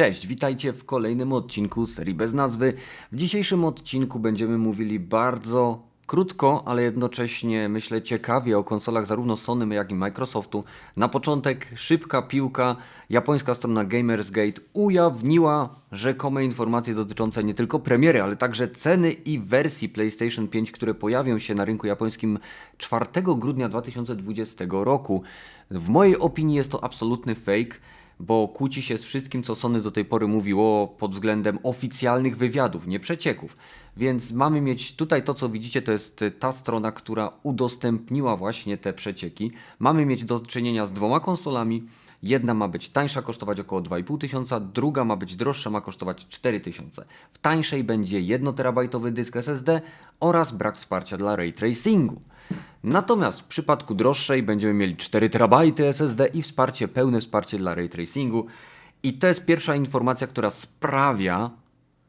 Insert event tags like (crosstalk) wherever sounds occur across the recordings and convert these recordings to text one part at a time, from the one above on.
Cześć, witajcie w kolejnym odcinku serii bez nazwy. W dzisiejszym odcinku będziemy mówili bardzo krótko, ale jednocześnie myślę ciekawie o konsolach zarówno Sony, jak i Microsoftu. Na początek szybka piłka. Japońska strona Gamersgate ujawniła rzekome informacje dotyczące nie tylko premiery, ale także ceny i wersji PlayStation 5, które pojawią się na rynku japońskim 4 grudnia 2020 roku. W mojej opinii jest to absolutny fake bo kłóci się z wszystkim, co Sony do tej pory mówiło pod względem oficjalnych wywiadów, nie przecieków. Więc mamy mieć tutaj to, co widzicie, to jest ta strona, która udostępniła właśnie te przecieki. Mamy mieć do czynienia z dwoma konsolami. Jedna ma być tańsza, kosztować około 2,5 tysiąca, druga ma być droższa, ma kosztować 4 tysiące. W tańszej będzie 1 terabajtowy dysk SSD oraz brak wsparcia dla ray tracingu. Natomiast w przypadku droższej będziemy mieli 4 terabajty SSD i wsparcie, pełne wsparcie dla ray tracingu. I to jest pierwsza informacja, która sprawia,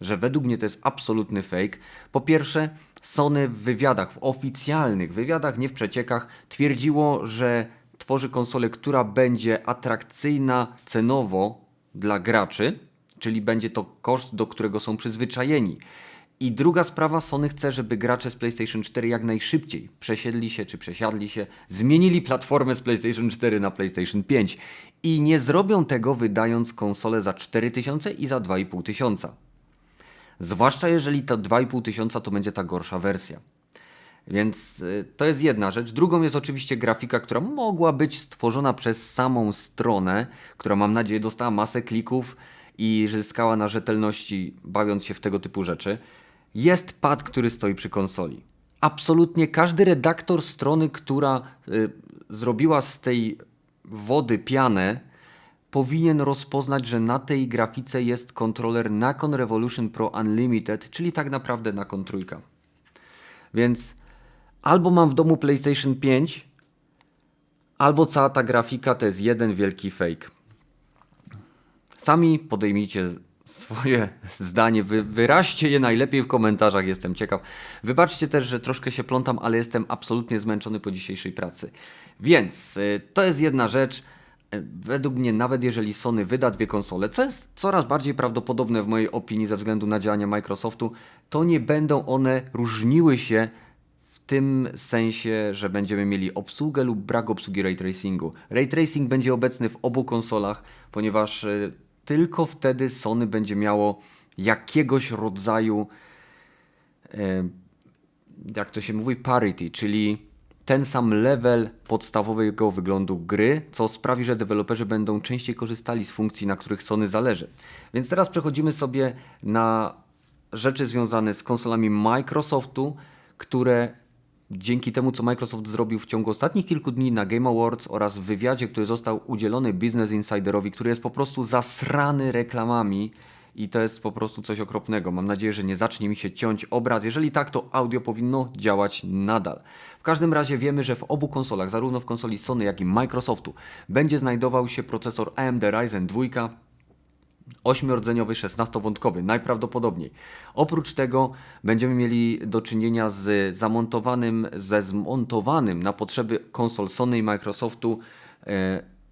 że według mnie to jest absolutny fake. Po pierwsze, Sony w wywiadach, w oficjalnych wywiadach, nie w przeciekach, twierdziło, że tworzy konsolę, która będzie atrakcyjna cenowo dla graczy, czyli będzie to koszt, do którego są przyzwyczajeni. I druga sprawa, Sony chce, żeby gracze z PlayStation 4 jak najszybciej przesiedli się czy przesiadli się, zmienili platformę z PlayStation 4 na PlayStation 5 i nie zrobią tego wydając konsolę za 4000 i za 2500. Zwłaszcza jeżeli to 2,5 tysiąca to będzie ta gorsza wersja. Więc y, to jest jedna rzecz. Drugą jest oczywiście grafika, która mogła być stworzona przez samą stronę, która mam nadzieję dostała masę klików i zyskała na rzetelności, bawiąc się w tego typu rzeczy. Jest pad, który stoi przy konsoli. Absolutnie każdy redaktor strony, która y, zrobiła z tej wody pianę, powinien rozpoznać, że na tej grafice jest kontroler Nacon Revolution Pro Unlimited, czyli tak naprawdę Nacon trójka. Więc albo mam w domu PlayStation 5, albo cała ta grafika to jest jeden wielki fake. Sami podejmijcie swoje zdanie, wy, wyraźcie je najlepiej w komentarzach, jestem ciekaw. Wybaczcie też, że troszkę się plątam, ale jestem absolutnie zmęczony po dzisiejszej pracy. Więc y, to jest jedna rzecz. Y, Według mnie, nawet jeżeli Sony wyda dwie konsole, co jest coraz bardziej prawdopodobne w mojej opinii ze względu na działania Microsoftu, to nie będą one różniły się w tym sensie, że będziemy mieli obsługę lub brak obsługi ray tracingu. Ray tracing będzie obecny w obu konsolach, ponieważ y, tylko wtedy Sony będzie miało jakiegoś rodzaju, e, jak to się mówi, parity, czyli ten sam level podstawowego wyglądu gry, co sprawi, że deweloperzy będą częściej korzystali z funkcji, na których Sony zależy. Więc teraz przechodzimy sobie na rzeczy związane z konsolami Microsoftu, które dzięki temu, co Microsoft zrobił w ciągu ostatnich kilku dni na Game Awards oraz w wywiadzie, który został udzielony Business Insiderowi, który jest po prostu zasrany reklamami i to jest po prostu coś okropnego. Mam nadzieję, że nie zacznie mi się ciąć obraz. Jeżeli tak, to audio powinno działać nadal. W każdym razie wiemy, że w obu konsolach, zarówno w konsoli Sony, jak i Microsoftu, będzie znajdował się procesor AMD Ryzen 2 ośmiordzeniowy, 16-wątkowy, najprawdopodobniej. Oprócz tego będziemy mieli do czynienia z zamontowanym, ze zmontowanym na potrzeby konsol Sony i Microsoftu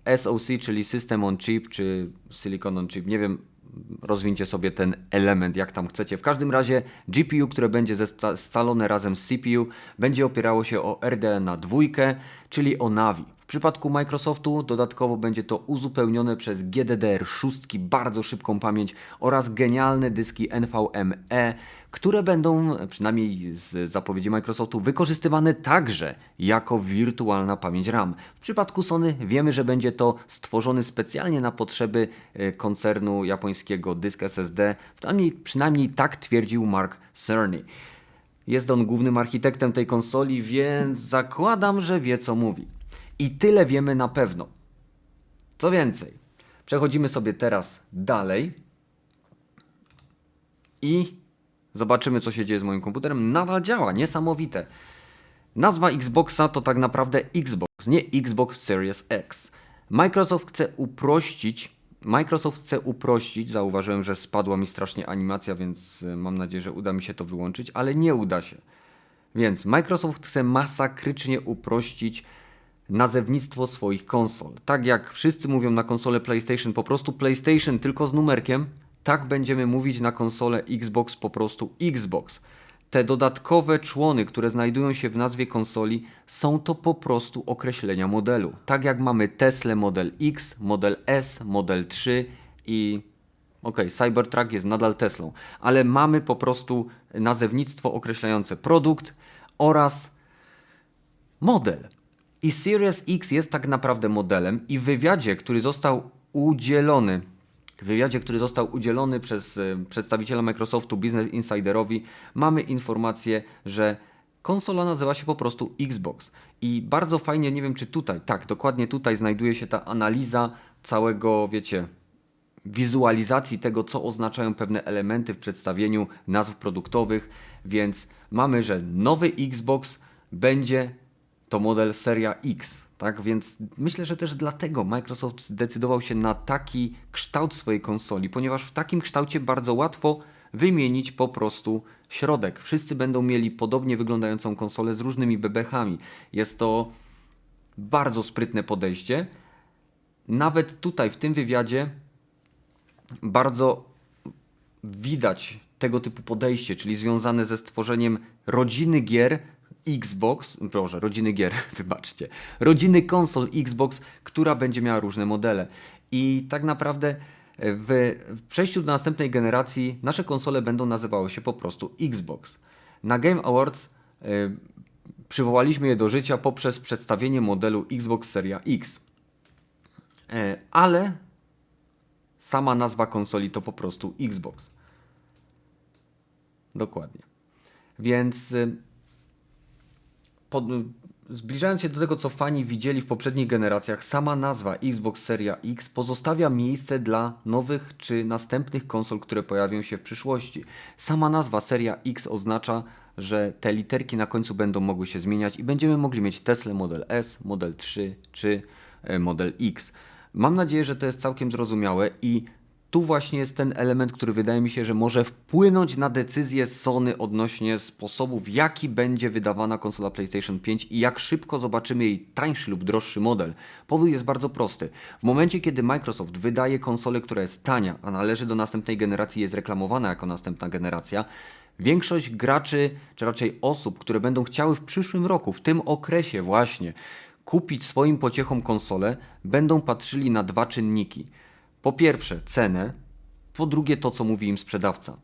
e, SoC, czyli System on Chip, czy Silicon on Chip, nie wiem, rozwincie sobie ten element jak tam chcecie. W każdym razie GPU, które będzie scalone razem z CPU, będzie opierało się o RDNA 2, czyli o Navi. Przypadku Microsoftu dodatkowo będzie to uzupełnione przez GDDR6, bardzo szybką pamięć oraz genialne dyski NVMe, które będą, przynajmniej z zapowiedzi Microsoftu, wykorzystywane także jako wirtualna pamięć RAM. W przypadku Sony wiemy, że będzie to stworzony specjalnie na potrzeby e, koncernu japońskiego dysk SSD, przynajmniej, przynajmniej tak twierdził Mark Cerny. Jest on głównym architektem tej konsoli, więc zakładam, że wie co mówi. I tyle wiemy na pewno. Co więcej, przechodzimy sobie teraz dalej i zobaczymy, co się dzieje z moim komputerem. Nadal działa, niesamowite. Nazwa Xboxa to tak naprawdę Xbox, nie Xbox Series X. Microsoft chce uprościć. Microsoft chce uprościć. Zauważyłem, że spadła mi strasznie animacja, więc y, mam nadzieję, że uda mi się to wyłączyć, ale nie uda się. Więc Microsoft chce masakrycznie uprościć nazewnictwo swoich konsol. Tak jak wszyscy mówią na konsolę PlayStation po prostu PlayStation tylko z numerkiem, tak będziemy mówić na konsolę Xbox po prostu Xbox. Te dodatkowe człony, które znajdują się w nazwie konsoli, są to po prostu określenia modelu. Tak jak mamy Tesla Model X, Model S, Model 3 i Okej, Cybertruck jest nadal Teslą, ale mamy po prostu nazewnictwo określające produkt oraz model. I Series X jest tak naprawdę modelem i w wywiadzie, który został udzielony, w wywiadzie, który został udzielony przez e, przedstawiciela Microsoftu Business Insiderowi, mamy informację, że konsola nazywa się po prostu Xbox. I bardzo fajnie, nie wiem czy tutaj, tak, dokładnie tutaj znajduje się ta analiza całego, wiecie, wizualizacji tego, co oznaczają pewne elementy w przedstawieniu nazw produktowych, więc mamy, że nowy Xbox będzie to model seria X. Tak więc myślę, że też dlatego Microsoft zdecydował się na taki kształt swojej konsoli, ponieważ w takim kształcie bardzo łatwo wymienić po prostu środek. Wszyscy będą mieli podobnie wyglądającą konsolę z różnymi bebechami. Jest to bardzo sprytne podejście. Nawet tutaj w tym wywiadzie bardzo widać tego typu podejście, czyli związane ze stworzeniem rodziny gier Xbox, proszę, rodziny gier, (laughs) wybaczcie, rodziny konsol Xbox, która będzie miała różne modele. I tak naprawdę w, w przejściu do następnej generacji nasze konsole będą nazywały się po prostu Xbox. Na Game Awards y, przywołaliśmy je do życia poprzez przedstawienie modelu Xbox Seria X. Y, ale sama nazwa konsoli to po prostu Xbox. Dokładnie. Więc y, pod, zbliżając się do tego, co fani widzieli w poprzednich generacjach, sama nazwa Xbox Seria X pozostawia miejsce dla nowych czy następnych konsol, które pojawią się w przyszłości. Sama nazwa Seria X oznacza, że te literki na końcu będą mogły się zmieniać i będziemy mogli mieć Tesla Model S, Model 3 czy e, Model X. Mam nadzieję, że to jest całkiem zrozumiałe i tu właśnie jest ten element, który wydaje mi się, że może wpłynąć na decyzję Sony odnośnie sposobu, w jaki będzie wydawana konsola PlayStation 5 i jak szybko zobaczymy jej tańszy lub droższy model. Powód jest bardzo prosty. W momencie, kiedy Microsoft wydaje konsolę, która jest tania, a należy do następnej generacji, jest reklamowana jako następna generacja, większość graczy, czy raczej osób, które będą chciały w przyszłym roku, w tym okresie właśnie, kupić swoim pociechom konsolę, będą patrzyli na dwa czynniki – po pierwsze cenę, po drugie to, co mówi im sprzedawca.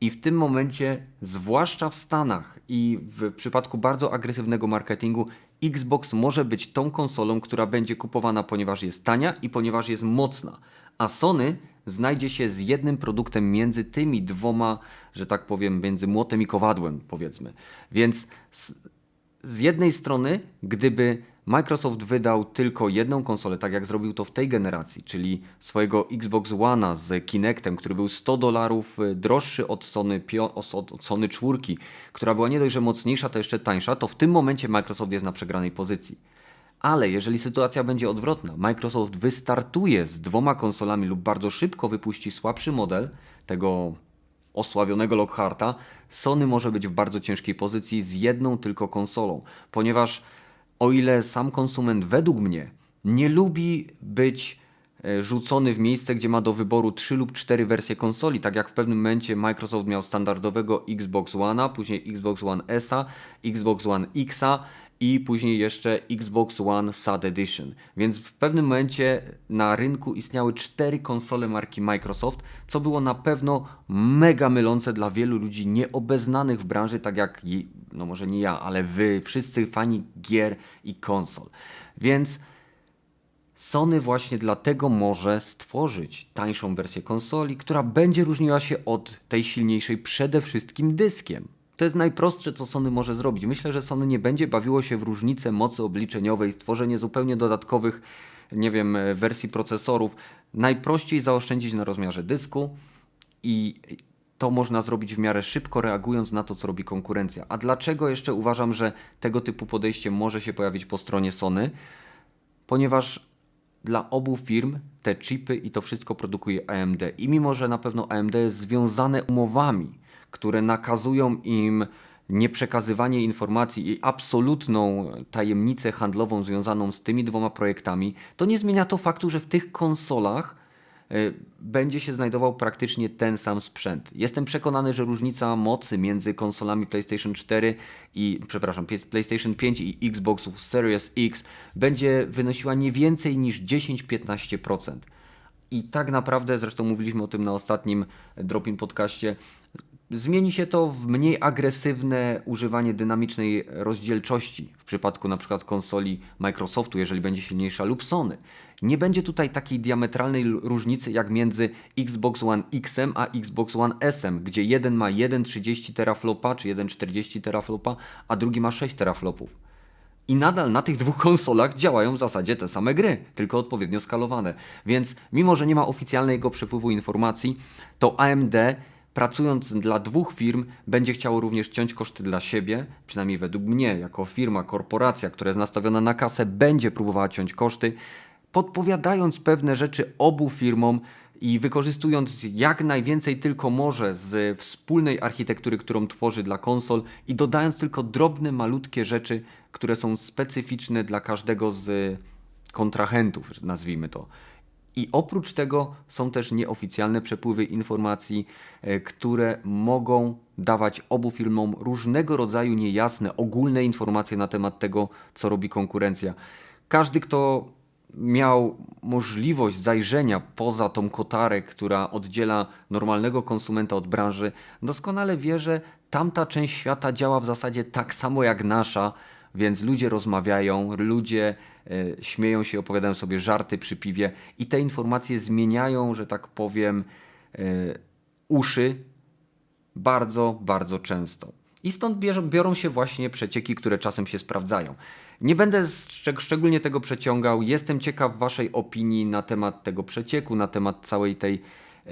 I w tym momencie, zwłaszcza w Stanach i w przypadku bardzo agresywnego marketingu, Xbox może być tą konsolą, która będzie kupowana, ponieważ jest tania i ponieważ jest mocna. A Sony znajdzie się z jednym produktem między tymi dwoma, że tak powiem, między młotem i kowadłem, powiedzmy. Więc z, z jednej strony, gdyby Microsoft wydał tylko jedną konsolę, tak jak zrobił to w tej generacji, czyli swojego Xbox One'a z Kinectem, który był 100 dolarów y, droższy od Sony, od Sony 4, która była nie dość, że mocniejsza, to jeszcze tańsza, to w tym momencie Microsoft jest na przegranej pozycji. Ale jeżeli sytuacja będzie odwrotna, Microsoft wystartuje z dwoma konsolami lub bardzo szybko wypuści słabszy model tego osławionego Lockharta, Sony może być w bardzo ciężkiej pozycji z jedną tylko konsolą, ponieważ o ile sam konsument według mnie nie lubi być rzucony w miejsce, gdzie ma do wyboru 3 lub 4 wersje konsoli, tak jak w pewnym momencie Microsoft miał standardowego Xbox One'a, później Xbox One S'a, Xbox One X'a i później jeszcze Xbox One Sad Edition. Więc w pewnym momencie na rynku istniały cztery konsole marki Microsoft, co było na pewno mega mylące dla wielu ludzi nieobeznanych w branży, tak jak, no może nie ja, ale wy, wszyscy fani gier i konsol. Więc Sony właśnie dlatego może stworzyć tańszą wersję konsoli, która będzie różniła się od tej silniejszej przede wszystkim dyskiem. To jest najprostsze, co Sony może zrobić. Myślę, że Sony nie będzie bawiło się w różnicę mocy obliczeniowej, stworzenie zupełnie dodatkowych, nie wiem, e, wersji procesorów. Najprościej zaoszczędzić na rozmiarze dysku i to można zrobić w miarę szybko, reagując na to, co robi konkurencja. A dlaczego jeszcze uważam, że tego typu podejście może się pojawić po stronie Sony? Ponieważ dla obu firm te chipy i to wszystko produkuje AMD. I mimo, że na pewno AMD jest związane umowami, które nakazują im nieprzekazywanie informacji i absolutną tajemnicę handlową związaną z tymi dwoma projektami, to nie zmienia to faktu, że w tych konsolach będzie się znajdował praktycznie ten sam sprzęt. Jestem przekonany, że różnica mocy między konsolami PlayStation 4 i, przepraszam, PlayStation 5 i Xbox Series X będzie wynosiła nie więcej niż 10-15%. I tak naprawdę, zresztą mówiliśmy o tym na ostatnim Dropin podcaście, zmieni się to w mniej agresywne używanie dynamicznej rozdzielczości w przypadku na przykład konsoli Microsoftu, jeżeli będzie silniejsza lub Sony. Nie będzie tutaj takiej diametralnej różnicy jak między Xbox One X a Xbox One S, gdzie jeden ma 1,30 teraflopa czy 1,40 teraflopa, a drugi ma 6 teraflopów. I nadal na tych dwóch konsolach działają w zasadzie te same gry, tylko odpowiednio skalowane. Więc mimo, że nie ma oficjalnego przepływu informacji, to AMD pracując dla dwóch firm będzie chciało również ciąć koszty dla siebie, przynajmniej według mnie, jako firma, korporacja, która jest nastawiona na kasę, będzie próbowała ciąć koszty, podpowiadając pewne rzeczy obu firmom i wykorzystując jak najwięcej tylko może z wspólnej architektury, którą tworzy dla konsol i dodając tylko drobne, malutkie rzeczy, które są specyficzne dla każdego z kontrahentów, nazwijmy to. I oprócz tego są też nieoficjalne przepływy informacji, e, które mogą dawać obu firmom różnego rodzaju niejasne, ogólne informacje na temat tego, co robi konkurencja. Każdy, kto miał możliwość zajrzenia poza tą kotarę, która oddziela normalnego konsumenta od branży, doskonale wie, że tamta część świata działa w zasadzie tak samo jak nasza, więc ludzie rozmawiają, ludzie e, śmieją się, opowiadają sobie żarty przy piwie i te informacje zmieniają, że tak powiem, e, uszy bardzo, bardzo często. I stąd biorą się właśnie przecieki, które czasem się sprawdzają. Nie będę szczeg- szczególnie tego przeciągał. Jestem ciekaw Waszej opinii na temat tego przecieku, na temat całej tej e,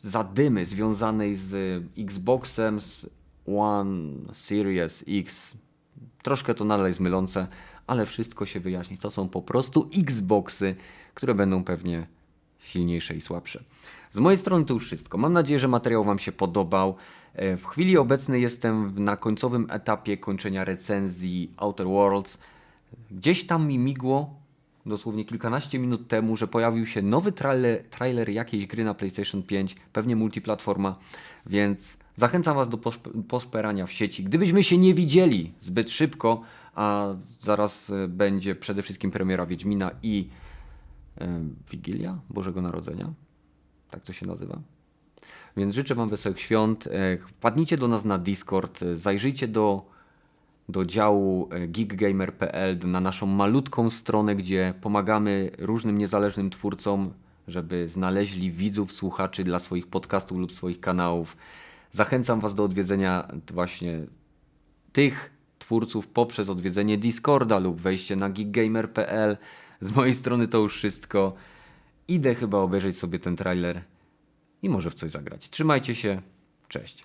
zadymy związanej z Xboxem, z One Series X. Troszkę to nadal jest mylące, ale wszystko się wyjaśni. To są po prostu Xboxy, które będą pewnie silniejsze i słabsze. Z mojej strony to już wszystko. Mam nadzieję, że materiał Wam się podobał. E, W chwili obecnej jestem na końcowym etapie kończenia recenzji Outer Worlds. Gdzieś tam mi migło, dosłownie kilkanaście minut temu, że pojawił się nowy trailer, trailer jakiejś gry na PlayStation 5, pewnie multiplatforma, więc zachęcam Was do poszperania w sieci. Gdybyśmy się nie widzieli zbyt szybko, a zaraz e, będzie przede wszystkim premiera Wiedźmina i e, Wigilia Bożego Narodzenia, tak to się nazywa. Więc życzę Wam wesołych świąt. E, Wpadnijcie do nas na Discord, zajrzyjcie do, do działu e, geekgamer.pl, na naszą malutką stronę, gdzie pomagamy różnym niezależnym twórcom, żeby znaleźli widzów, słuchaczy dla swoich podcastów lub swoich kanałów. Zachęcam Was do odwiedzenia właśnie tych twórców poprzez odwiedzenie Discorda lub wejście na geekgamer.pl. Z mojej strony to już wszystko. Idę chyba obejrzeć sobie ten trailer i może w coś zagrać. Trzymajcie się. Cześć.